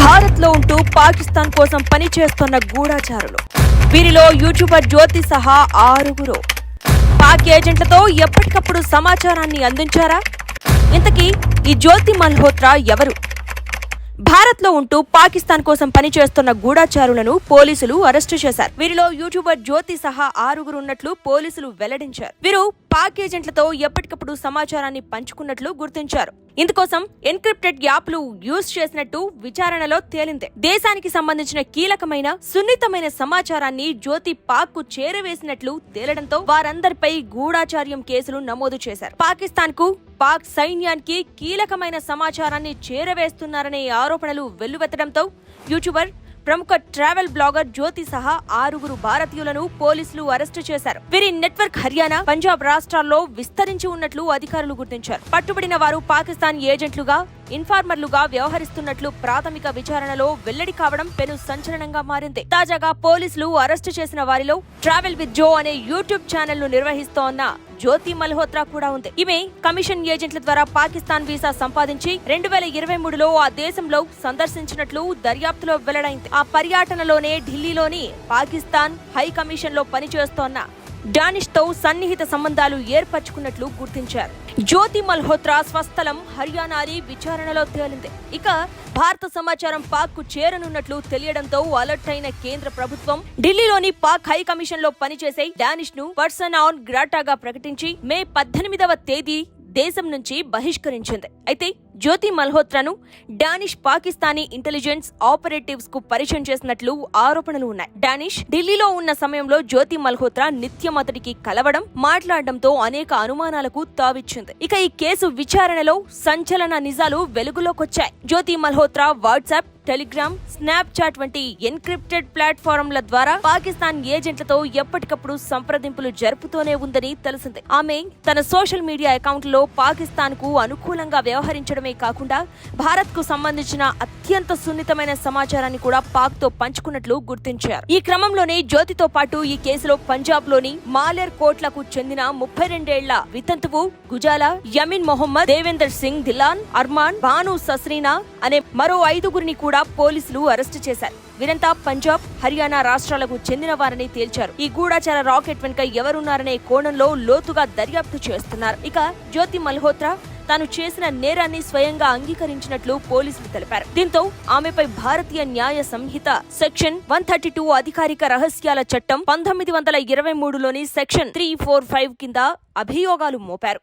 భారత్లో ఉంటూ పాకిస్తాన్ కోసం పనిచేస్తున్న గూఢాచారులు. వీరిలో యూట్యూబర్ జ్యోతి సహా ఆరుగురు. పాక్ ఏజెంట్లతో ఎప్పటికప్పుడు సమాచారాన్ని అందించారా? ఇంతకీ ఈ జ్యోతి మల్హోత్రా ఎవరు? భారత్లో ఉంటూ పాకిస్తాన్ కోసం పనిచేస్తున్న గూఢాచారులను పోలీసులు అరెస్టు చేశారు. వీరిలో యూట్యూబర్ జ్యోతి సహా ఆరుగురు ఉన్నట్లు పోలీసులు వెల్లడించారు. వీరు పాక్ ఏజెంట్లతో ఎప్పటికప్పుడు సమాచారాన్ని పంచుకున్నట్లు గుర్తించారు. ఇందుకోసం ఎన్క్రిప్టెడ్ యాప్లు యూజ్ చేసినట్టు విచారణలో తేలిందే. దేశానికి సంబంధించిన కీలకమైన సున్నితమైన సమాచారాన్ని జ్యోతి పాక్కు చేరవేసినట్లు తేలడంతో వారందరిపై గూఢాచార్యం కేసులు నమోదు చేశారు. పాకిస్తాన్కు పాక్ సైన్యానికి కీలకమైన సమాచారాన్ని చేరవేస్తున్నారనే ఆరోపణలు వెల్లువెత్తడంతో యూట్యూబర్ ప్రముఖ ట్రావెల్ బ్లాగర్ జ్యోతి సహా ఆరుగురు భారతీయులను పోలీసులు అరెస్టు చేశారు. వీరి నెట్వర్క్ హర్యానా పంజాబ్ రాష్ట్రాల్లో విస్తరించి ఉన్నట్లు అధికారులు గుర్తించారు. పట్టుబడిన వారు పాకిస్తాన్ ఏజెంట్లుగా ఇన్ఫార్మర్లుగా వ్యవహరిస్తున్నట్లు ప్రాథమిక విచారణలో వెల్లడి కావడం పెను సంచలనంగా మారింది. తాజాగా పోలీసులు అరెస్టు చేసిన వారిలో ట్రావెల్ విత్ జో అనే యూట్యూబ్ ఛానల్ను నిర్వహిస్తోన్న జ్యోతి మల్హోత్రా కూడా ఉంది. ఈమె కమిషన్ ఏజెంట్ల ద్వారా పాకిస్తాన్ వీసా సంపాదించి రెండు వేల ఇరవై మూడులో ఆ దేశంలో సందర్శించినట్లు దర్యాప్తులో వెల్లడైంది. ఆ పర్యటనలోనే ఢిల్లీలోని పాకిస్తాన్ హై కమిషన్లో పనిచేస్తోన్న డానిష్తో సన్నిహిత సంబంధాలు ఏర్పరచుకున్నట్లు గుర్తించారు. జ్యోతి మల్హోత్రా స్వస్థలం హర్యానాది విచారణలో తేలింది. ఇక భారత సమాచారం పాక్కు చేరనున్నట్లు తెలియడంతో అలర్ట్ అయిన కేంద్ర ప్రభుత్వం ఢిల్లీలోని పాక్ హై కమిషన్లో పనిచేసే డానిష్ను పర్సన్ ఆన్ గ్రాటాగా ప్రకటించి మే పద్దెనిమిదవ తేదీ దేశం నుంచి బహిష్కరించింది. అయితే జ్యోతి మల్హోత్రాను డానిష్ పాకిస్తానీ ఇంటెలిజెన్స్ ఆపరేటివ్స్కు పరిచయం చేసినట్లు ఆరోపణలు ఉన్నాయి. డానిష్ ఢిల్లీలో ఉన్న సమయంలో జ్యోతి మల్హోత్రా నిత్యం అతడికి కలవడం మాట్లాడడంతో అనేక అనుమానాలకు తావిచ్చింది. ఇక ఈ కేసు విచారణలో సంచలన నిజాలు వెలుగులోకొచ్చాయి. Jyoti Malhotra WhatsApp Telegram Snapchat వంటి ఎన్క్రిప్టెడ్ ప్లాట్ఫారంల ద్వారా పాకిస్తాన్ ఏజెంట్లతో ఎప్పటికప్పుడు సంప్రదింపులు జరుపుతూనే ఉందని తెలిసింది. ఆమె తన సోషల్ మీడియా అకౌంట్లో పాకిస్తాన్కు అనుకూలంగా వ్యవహరించడమే కాకుండా భారత్కు సంబంధించిన అత్యంత సున్నితమైన సమాచారాన్ని కూడా పాక్తో పంచుకున్నట్లు గుర్తించారు. ఈ క్రమంలోనే జ్యోతితో పాటు ఈ కేసులో పంజాబ్లోని మాలేర్ కోట్లకు చెందిన ముప్పై రెండేళ్ళ వితంతువు గుజాలా యమీన్ మొహమ్మద్ దేవేందర్ సింగ్ దిలాన్ అర్మాన్ బాను సస్రీనా అనే మరో ఐదుగురిని కూడా పోలీసులు అరెస్టు చేశారు. వీరంతా పంజాబ్ హర్యానా రాష్ట్రాలకు చెందిన వారని తేల్చారు. ఈ గూఢాచార రాకెట్ వెనుక ఎవరున్నారనే కోణంలో లోతుగా దర్యాప్తు చేస్తున్నారు. ఇక జ్యోతి మల్హోత్రా తాను చేసిన నేరాన్ని స్వయంగా అంగీకరించినట్లు పోలీసులు తెలిపారు. దీంతో ఆమెపై Bharatiya Nyaya Sanhita section one thirty two అధికారిక రహస్యాల చట్టం పంతొమ్మిది వందల ఇరవై మూడులోని సెక్షన్ త్రీ ఫోర్ ఫైవ్ కింద అభియోగాలు మోపారు.